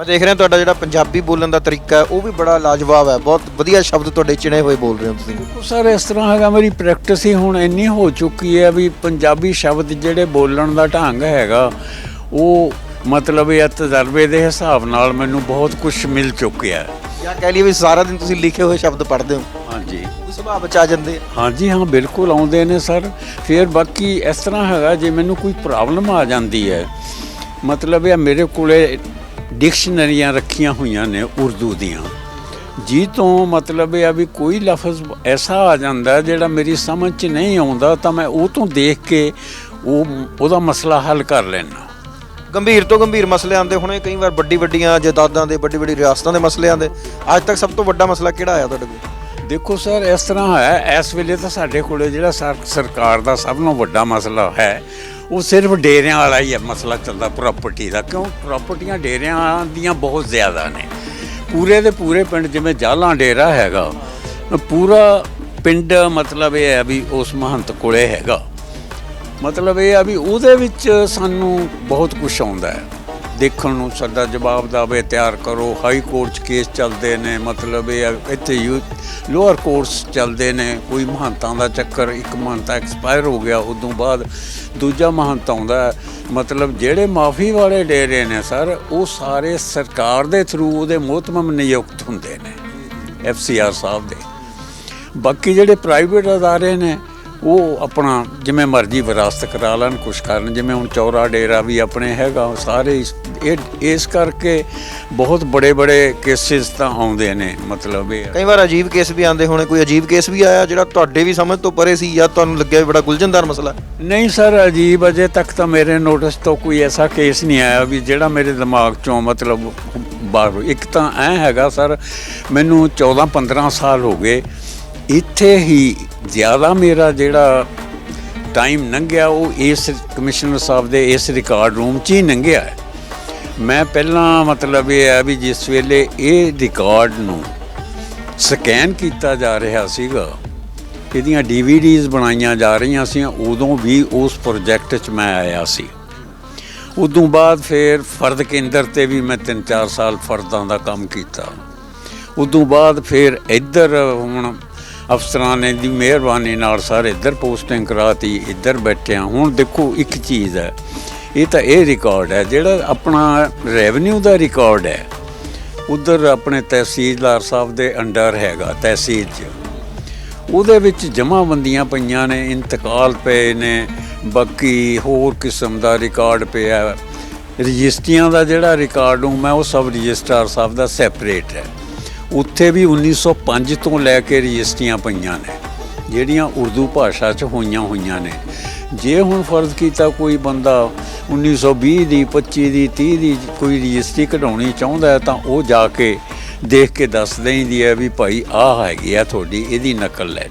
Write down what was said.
ਮੈਂ ਦੇਖ ਰਿਹਾ ਤੁਹਾਡਾ ਜਿਹੜਾ ਪੰਜਾਬੀ ਬੋਲਣ ਦਾ ਤਰੀਕਾ ਹੈ ਉਹ ਵੀ ਬੜਾ ਲਾਜਵਾਬ ਹੈ। ਬਹੁਤ ਵਧੀਆ ਸ਼ਬਦ ਤੁਹਾਡੇ ਚਿਣੇ ਹੋਏ ਬੋਲ ਰਹੇ ਹੋ ਤੁਸੀਂ। ਦੇਖੋ ਸਰ ਇਸ ਤਰ੍ਹਾਂ ਹੈਗਾ ਮੇਰੀ ਪ੍ਰੈਕਟਿਸ ਹੀ ਹੁਣ ਇੰਨੀ ਹੋ ਚੁੱਕੀ ਹੈ ਵੀ ਪੰਜਾਬੀ ਸ਼ਬਦ ਜਿਹੜੇ ਬੋਲਣ ਦਾ ਢੰਗ ਹੈਗਾ ਉਹ ਮਤਲਬ ਇਹ ਤਜਰਬੇ ਦੇ ਹਿਸਾਬ ਨਾਲ ਮੈਨੂੰ ਬਹੁਤ ਕੁਝ ਮਿਲ ਚੁੱਕਿਆ ਹੈ। ਜਾਂ ਕਹਿ ਲਈਏ ਵੀ ਸਾਰਾ ਦਿਨ ਤੁਸੀਂ ਲਿਖੇ ਹੋਏ ਸ਼ਬਦ ਪੜ੍ਹਦੇ ਹੋ। ਹਾਂਜੀ। ਉਹ ਸੁਭਾਅ ਆ ਜਾਂਦੇ। ਹਾਂਜੀ ਹਾਂ ਬਿਲਕੁਲ ਆਉਂਦੇ ਨੇ ਸਰ। ਫਿਰ ਬਾਕੀ ਇਸ ਤਰ੍ਹਾਂ ਹੈਗਾ ਜੇ ਮੈਨੂੰ ਕੋਈ ਪ੍ਰੋਬਲਮ ਆ ਜਾਂਦੀ ਹੈ ਮਤਲਬ ਇਹ ਮੇਰੇ ਕੋਲੇ ਡਿਕਸ਼ਨਰੀਆਂ ਰੱਖੀਆਂ ਹੋਈਆਂ ਨੇ ਉਰਦੂ ਦੀਆਂ। ਜੀ ਤੋਂ ਮਤਲਬ ਇਹ ਆ ਵੀ ਕੋਈ ਲਫ਼ਜ਼ ਐਸਾ ਆ ਜਾਂਦਾ ਜਿਹੜਾ ਮੇਰੀ ਸਮਝ 'ਚ ਨਹੀਂ ਆਉਂਦਾ, ਤਾਂ ਮੈਂ ਉਹ ਤੋਂ ਦੇਖ ਕੇ ਉਹ, ਉਹਦਾ ਮਸਲਾ ਹੱਲ ਕਰ ਲੈਣਾ ਗੰਭੀਰ ਤੋਂ ਗੰਭੀਰ ਮਸਲੇ ਆਉਂਦੇ ਹੁਣੇ, ਕਈ ਵਾਰ ਵੱਡੀ ਵੱਡੀਆਂ ਜਾਇਦਾਦਾਂ ਦੇ ਵੱਡੀ ਵੱਡੀ ਰਿਆਸਤਾਂ ਦੇ ਮਸਲੇ ਆਉਂਦੇ। ਅੱਜ ਤੱਕ ਸਭ ਤੋਂ ਵੱਡਾ ਮਸਲਾ ਕਿਹੜਾ ਆਇਆ ਤੁਹਾਡੇ ਕੋਲ? ਦੇਖੋ ਸਰ, ਇਸ ਤਰ੍ਹਾਂ ਹੈ ਇਸ ਵੇਲੇ ਤਾਂ ਸਾਡੇ ਕੋਲੇ ਜਿਹੜਾ ਸਰ- ਸਰਕਾਰ ਦਾ ਸਭ ਤੋਂ ਵੱਡਾ ਮਸਲਾ ਹੈ, ਉਹ ਸਿਰਫ ਡੇਰਿਆਂ ਵਾਲਾ ਹੀ ਹੈ ਮਸਲਾ ਚੱਲਦਾ ਪ੍ਰਾਪਰਟੀ ਦਾ, ਕਿਉਂ? ਪ੍ਰਾਪਰਟੀਆਂ ਡੇਰਿਆਂ ਦੀਆਂ ਬਹੁਤ ਜ਼ਿਆਦਾ ਨੇ। ਪੂਰੇ ਦੇ ਪੂਰੇ ਪਿੰਡ, ਜਿਵੇਂ ਜਾਲਾਂ ਡੇਰਾ ਹੈਗਾ, ਪੂਰਾ ਪਿੰਡ ਮਤਲਬ ਇਹ ਹੈ ਵੀ ਉਸ ਮਹੰਤ ਕੋਲੇ ਹੈਗਾ। ਮਤਲਬ ਇਹ ਆ ਵੀ ਉਹਦੇ ਵਿੱਚ ਸਾਨੂੰ ਬਹੁਤ ਕੁਝ ਆਉਂਦਾ ਹੈ। ਦੇਖਣ ਨੂੰ ਸਾਡਾ ਜਵਾਬ ਦਾਵੇ, ਤਿਆਰ ਕਰੋ। ਹਾਈ ਕੋਰਟ 'ਚ ਕੇਸ ਚੱਲਦੇ ਨੇ, ਮਤਲਬ ਇਹ ਆ, ਇੱਥੇ ਲੋਅਰ ਕੋਰਟਸ ਚੱਲਦੇ ਨੇ। ਕੋਈ ਮਹੰਤਾਂ ਦਾ ਚੱਕਰ, ਇੱਕ ਮਹੰਤਾ ਐਕਸਪਾਇਰ ਹੋ ਗਿਆ, ਉਦੋਂ ਬਾਅਦ ਦੂਜਾ ਮਹੰਤ ਆਉਂਦਾ ਮਤਲਬ ਜਿਹੜੇ ਮਾਫੀ ਵਾਲੇ ਡੇਰੇ ਨੇ ਸਰ, ਉਹ ਸਾਰੇ ਸਰਕਾਰ ਦੇ ਥਰੂ ਉਹਦੇ ਮੋਹਤਮਮ ਨਿਯੁਕਤ ਹੁੰਦੇ ਨੇ ਐਫਸੀਆਰ ਸਾਹਿਬ ਦੇ। ਬਾਕੀ ਜਿਹੜੇ ਪ੍ਰਾਈਵੇਟ ਅਦਾਰੇ ਨੇ ਉਹ ਆਪਣਾ ਜਿਵੇਂ ਮਰਜ਼ੀ ਵਿਰਾਸਤ ਕਰਾ ਲੈਣ ਕੁਛ ਕਰਨ ਜਿਵੇਂ ਹੁਣ ਚੌਰਾ ਡੇਰਾ ਵੀ ਆਪਣੇ ਹੈਗਾ ਉਹ ਸਾਰੇ ਇਸ- ਇਹ ਇਸ ਕਰਕੇ ਬਹੁਤ ਬੜੇ ਬੜੇ ਕੇਸਿਸ ਤਾਂ ਆਉਂਦੇ ਨੇ ਮਤਲਬ ਇਹ ਆ। ਕਈ ਵਾਰ ਅਜੀਬ ਕੇਸ ਵੀ ਆਉਂਦੇ ਹੋਣੇ ਕੋਈ ਅਜੀਬ ਕੇਸ ਵੀ ਆਇਆ ਜਿਹੜਾ ਤੁਹਾਡੇ ਵੀ ਸਮਝ ਤੋਂ ਪਰੇ ਸੀ ਜਾਂ ਤੁਹਾਨੂੰ ਲੱਗਿਆ ਵੀ ਬੜਾ ਗੁਲਝਣਦਾਰ ਮਸਲਾ ਹੈ? ਨਹੀਂ ਸਰ ਅਜੀਬ ਅਜੇ ਤੱਕ ਤਾਂ ਮੇਰੇ ਨੋਟਿਸ ਤੋਂ ਕੋਈ ਐਸਾ ਕੇਸ ਨਹੀਂ ਆਇਆ ਵੀ ਜਿਹੜਾ ਮੇਰੇ ਦਿਮਾਗ ਚੋਂ ਮਤਲਬ ਬਾਹਰ ਇੱਕ ਤਾਂ ਐ ਹੈਗਾ ਸਰ ਮੈਨੂੰ 14 15 ਸਾਲ ਹੋ ਗਏ ਇੱਥੇ ਹੀ ਜ਼ਿਆਦਾ ਮੇਰਾ ਜਿਹੜਾ ਟਾਈਮ ਲੰਘਿਆ, ਉਹ ਇਸ ਕਮਿਸ਼ਨਰ ਸਾਹਿਬ ਦੇ ਇਸ ਰਿਕਾਰਡ ਰੂਮ 'ਚ ਹੀ ਲੰਘਿਆ ਹੈ। ਮੈਂ ਪਹਿਲਾਂ ਮਤਲਬ ਇਹ ਹੈ ਵੀ ਜਿਸ ਵੇਲੇ ਇਹ ਰਿਕਾਰਡ ਨੂੰ ਸਕੈਨ ਕੀਤਾ ਜਾ ਰਿਹਾ ਸੀਗਾ, ਇਹਦੀਆਂ ਡੀਵੀਡੀਜ਼ ਬਣਾਈਆਂ ਜਾ ਰਹੀਆਂ ਸੀ, ਉਦੋਂ ਵੀ ਉਸ ਪ੍ਰੋਜੈਕਟ 'ਚ ਮੈਂ ਆਇਆ ਸੀ। ਉਦੋਂ ਬਾਅਦ ਫਿਰ ਫਰਦ ਕੇਂਦਰ ਤੇ ਵੀ ਮੈਂ 3-4 ਸਾਲ ਫਰਦਾਂ ਦਾ ਕੰਮ ਕੀਤਾ। ਉਦੋਂ ਬਾਅਦ ਫਿਰ ਇੱਧਰ ਹੁਣ ਅਫਸਰਾਂ ਨੇ ਦੀ ਮਿਹਰਬਾਨੀ ਨਾਲ ਸਰ ਇੱਧਰ ਪੋਸਟਿੰਗ ਕਰਾਤੀ, ਇੱਧਰ ਬੈਠਿਆ ਹੁਣ ਦੇਖੋ ਇੱਕ ਚੀਜ਼ ਹੈ, ਇਹ ਤਾਂ ਇਹ ਰਿਕਾਰਡ ਹੈ, ਜਿਹੜਾ ਆਪਣਾ ਰੈਵਨਿਊ ਦਾ ਰਿਕਾਰਡ ਹੈ, ਉਧਰ ਆਪਣੇ ਤਹਿਸੀਲਦਾਰ ਸਾਹਿਬ ਦੇ ਅੰਡਰ ਹੈਗਾ, ਤਹਿਸੀਲ 'ਚ। ਉਹਦੇ ਵਿੱਚ ਜਮ੍ਹਾਂਬੰਦੀਆਂ ਪਈਆਂ ਨੇ, ਇੰਤਕਾਲ ਪਏ ਨੇ, ਬਾਕੀ ਹੋਰ ਕਿਸਮ ਦਾ ਰਿਕਾਰਡ ਪਿਆ। ਰਜਿਸਟਰੀਆਂ ਦਾ ਜਿਹੜਾ ਰਿਕਾਰਡ ਹੂੰ, ਮੈਂ ਉਹ ਸਭ ਰਜਿਸਟਰਾਰ ਸਾਹਿਬ ਦਾ ਸੈਪਰੇਟ ਹੈ। ਉੱਥੇ ਵੀ 1905 ਤੋਂ ਲੈ ਕੇ ਰਜਿਸਟਰੀਆਂ ਪਈਆਂ ਨੇ, ਜਿਹੜੀਆਂ ਉਰਦੂ ਭਾਸ਼ਾ 'ਚ ਹੋਈਆਂ ਹੋਈਆਂ ਨੇ। ਜੇ ਹੁਣ ਫਰਜ਼ ਕੀਤਾ ਕੋਈ ਬੰਦਾ 1920 ਦੀ 25 ਦੀ 30 ਦੀ ਕੋਈ ਰਜਿਸਟਰੀ ਕਢਾਉਣੀ ਚਾਹੁੰਦਾ ਤਾਂ ਉਹ ਜਾ ਕੇ ਦੇਖ ਕੇ ਦੱਸ ਦੇਈਦੀ ਹੈ ਵੀ ਭਾਈ ਆਹ ਹੈਗੀ ਆ ਤੁਹਾਡੀ, ਇਹਦੀ ਨਕਲ ਲੈ